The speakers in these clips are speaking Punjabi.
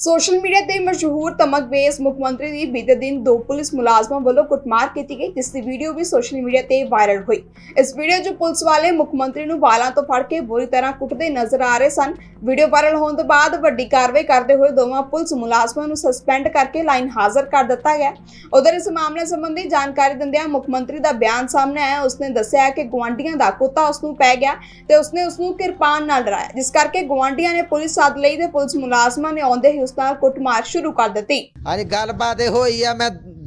ਸੋਸ਼ਲ ਮੀਡੀਆ ਤੇ ਮਸ਼ਹੂਰ ਤਮਕਵੇਸ ਮੁੱਖ ਮੰਤਰੀ ਦੀ ਬੀਤੇ ਦਿਨ ਦੋ ਪੁਲਿਸ ਮੁਲਾਜ਼ਮਾਂ ਵੱਲੋਂ ਕੁੱਟਮਾਰ ਕੀਤੀ ਗਈ, ਜਿਸ ਦੀ ਵੀਡੀਓ ਵੀ ਸੋਸ਼ਲ ਮੀਡੀਆ ਤੇ ਵਾਇਰਲ ਹੋਈ। ਇਸ ਵੀਡੀਓ 'ਚ ਪੁਲਿਸ ਵਾਲੇ ਮੁੱਖ ਮੰਤਰੀ ਨੂੰ ਵਾਲਾਂ ਤੋਂ ਫੜ ਕੇ ਬੁਰੀ ਤਰ੍ਹਾਂ ਕੁੱਟਦੇ ਨਜ਼ਰ ਆ ਰਹੇ ਸਨ। ਵੀਡੀਓ ਵਾਇਰਲ ਹੋਣ ਤੋਂ ਬਾਅਦ ਵੱਡੀ ਕਾਰਵਾਈ ਕਰਦੇ ਹੋਏ ਦੋਵਾਂ ਪੁਲਿਸ ਮੁਲਾਜ਼ਮਾਂ ਨੂੰ ਸਸਪੈਂਡ ਕਰਕੇ ਲਾਈਨ ਹਾਜ਼ਰ ਕਰ ਦਿੱਤਾ ਗਿਆ। ਉਧਰ ਇਸ ਮਾਮਲੇ ਸੰਬੰਧੀ ਜਾਣਕਾਰੀ ਦਿੰਦਿਆਂ ਮੁੱਖ ਮੰਤਰੀ ਦਾ ਬਿਆਨ ਸਾਹਮਣੇ ਆਇਆ। ਉਸਨੇ ਦੱਸਿਆ ਕਿ ਗੁਆਂਢੀਆਂ ਦਾ ਕੁੱਤਾ ਉਸ ਨੂੰ ਪੈ ਗਿਆ ਤੇ ਉਸਨੇ ਉਸ ਨੂੰ ਕਿਰਪਾਨ ਨਾਲ ਡਰਾਇਆ, ਜਿਸ ਕਰਕੇ ਗੁਆਂਢੀਆਂ ਨੇ ਪੁਲਿਸ ਸੱਦ ਲਈ ਤੇ ਪੁਲਿਸ ਮੁਲਾਜ਼ਮਾਂ ਨੇ ਆਉਂਦੇ ਹੀ ਉਸ ਨਾਲ ਕੁੱਟਮਾਰ ਸ਼ੁਰੂ ਕਰ ਦਿੱਤੀ। ਹਾਂਜੀ ਗੱਲਬਾਤ ਇਹ ਹੋਈ ਆ ਮੈਂ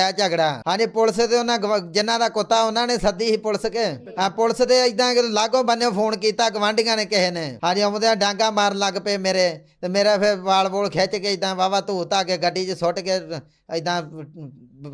ਹੋਇਆ ਝਗੜਾ? ਹਾਂਜੀ, ਪੁਲਿਸ ਤੇ ਉਹਨਾਂ ਜਿਨ੍ਹਾਂ ਦਾ ਕੁੱਤਾ, ਉਹਨਾਂ ਨੇ ਸੱਦੀ ਸੀ ਪੁਲਿਸ ਕੇ। ਆ ਪੁਲਿਸ ਦੇ ਇਦਾਂ ਲਾਗੋ ਬੰਨੇ ਫੋਨ ਕੀਤਾ ਗਵਾਂਢੀਆਂ ਨੇ ਕਿਸੇ ਨੇ। ਹਾਂਜੀ, ਆਉਂਦਿਆਂ ਡਾਂਗਾ ਮਾਰਨ ਲੱਗ ਪਏ ਮੇਰੇ। ਤੇ ਮੇਰਾ ਫਿਰ ਵਾਲ ਵੋਲ ਖਿੱਚ ਕੇ ਇਦਾਂ ਵਾਵਾ ਧੂ ਧਾ ਕੇ ਗੱਡੀ 'ਚ ਸੁੱਟ ਕੇ ਇਦਾਂ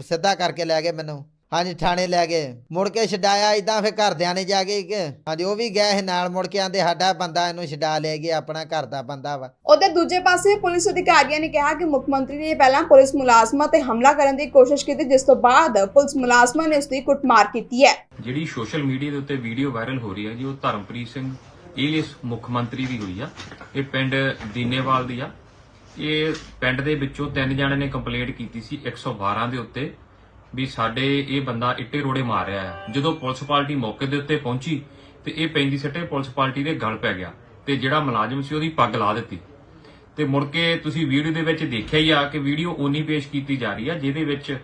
ਸਿੱਧਾ ਕਰਕੇ ਲੈ ਗਏ ਮੈਨੂੰ। ਹਾਂਜੀ ਥਾਣੇ ਲੈ ਗਏ। ਮੁੜ ਕੇ ਛਡਾਇਆ ਇਦਾਂ ਫਿਰ ਘਰਦਿਆਂ ਨੇ ਜਾ ਕੇ ਕਿ ਹਾਂਜੀ ਉਹ ਵੀ ਗਏ ਸੀ ਨਾਲ ਮੁੜ ਕੇ ਆਂਦੇ ਸਾਡਾ ਬੰਦਾ ਇਹਨੂੰ ਛਡਾ ਲੈ ਗਿਆ ਆਪਣਾ ਘਰ ਦਾ ਬੰਦਾ ਵਾ। ਉਧਰ ਦੂਜੇ ਪਾਸੇ ਪੁਲਿਸ ਅਧਿਕਾਰੀਆਂ ਨੇ ਕਿਹਾ ਕਿ ਮੁੱਖ ਮੰਤਰੀ ਨੇ ਪਹਿਲਾਂ ਪੁਲਿਸ ਮੁਲਾਜ਼ਮਾਂ ਤੇ ਹਮਲਾ ਕਰਨ ਦੀ ਕੋਸ਼ਿਸ਼ ਕੀਤੀ ਜਿਸ ਤੋਂ ਬਾਅਦ ਪੁਲਿਸ ਮੁਲਾਜ਼ਮਾਂ ਨੇ ਉਸ ਦੀ ਕੁੱਟਮਾਰ ਕੀਤੀ ਹੈ। ਜਿਹੜੀ ਸੋਸ਼ਲ ਮੀਡੀਆ ਦੇ ਉੱਤੇ ਵੀਡੀਓ ਵਾਇਰਲ ਹੋ ਰਹੀ ਹੈ ਜੀ ਉਹ ਧਰਮਪ੍ਰੀਤ ਸਿੰਘ ਏਲੀਅਸ ਮੁੱਖ ਮੰਤਰੀ ਦੀ ਹੋਈ ਆ। ਇਹ ਪਿੰਡ ਦੀਨੇਵਾਲ ਦੀ ਆ। ਇਹ ਪਿੰਡ ਦੇ ਵਿੱਚੋਂ ਤਿੰਨ ਜਣੇ ਨੇ ਕੰਪਲੇਂਟ ਕੀਤੀ ਸੀ 112 ਦੇ ਉੱਤੇ। ਵੀ ਸਾਡੇ ਇਹ ਬੰਦਾ ਇੱਟੇ ਰੋੜੇ ਮਾਰ ਰਿਹਾ ਹੈ। ਜਦੋਂ ਪੁਲਿਸ ਪਾਰਟੀ ਮੌਕੇ ਦੇ ਉੱਤੇ ਪਹੁੰਚੀ ਤੇ ਇਹ ਪੈਂਦੀ ਸੱਟੇ ਪੁਲਿਸ ਪਾਰਟੀ ਦੇ ਗਲ ਪੈ ਗਿਆ ਤੇ ਜਿਹੜਾ ਮੁਲਾਜ਼ਮ ਸੀ ਉਹਦੀ ਪੱਗ ਲਾ ਦਿੱਤੀ। ਤੇ ਮੁੜ ਕੇ ਤੁਸੀਂ ਵੀਡੀਓ ਦੇ ਵਿੱਚ ਦੇਖਿਆ ਹੀ ਆ ਕਿ ਵੀਡੀਓ ਓਨੀ ਪੇਸ਼ ਕੀਤੀ ਜਾ ਰਹੀ ਆ ਜਿਹਦੇ ਵਿੱਚ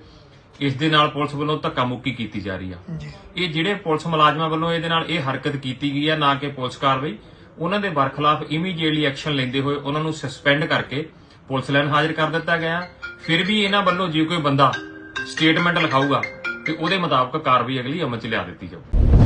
ਇਸ ਦੇ ਨਾਲ ਪੁਲਿਸ ਵੱਲੋਂ ਧੱਕਾ ਮੁੱਕੀ ਕੀਤੀ ਜਾ ਰਹੀ ਆ। ਇਹ ਜਿਹੜੇ ਪੁਲਿਸ ਮੁਲਾਜ਼ਮਾਂ ਵੱਲੋਂ ਇਹਦੇ ਨਾਲ ਇਹ ਹਰਕਤ ਕੀਤੀ ਗਈ ਆ ਨਾ ਕਿ ਪੁਲਿਸ ਕਾਰਵਾਈ ਉਹਨਾਂ ਦੇ ਬਰਖਲਾਫ ਇਮੀਡੀਏਟਲੀ ਐਕਸ਼ਨ ਲੈਂਦੇ ਹੋਏ ਉਹਨਾਂ ਨੂੰ ਸਸਪੈਂਡ ਕਰਕੇ ਪੁਲਿਸ ਲਾਈਨ ਹਾਜ਼ਰ ਕਰ ਦਿੱਤਾ ਗਿਆ। ਫਿਰ ਵੀ ਇਹਨਾਂ ਵੱਲੋਂ ਜੇ ਕੋਈ ਬੰਦਾ ਸਟੇਟਮੈਂਟ ਲਿਖਾਊਗਾ ਤੇ ਉਹਦੇ ਮੁਤਾਬਕ ਕਾਰਵਾਈ ਅਗਲੀ ਅਮਲ ਚ ਲਿਆ ਦਿੱਤੀ ਜਾਊ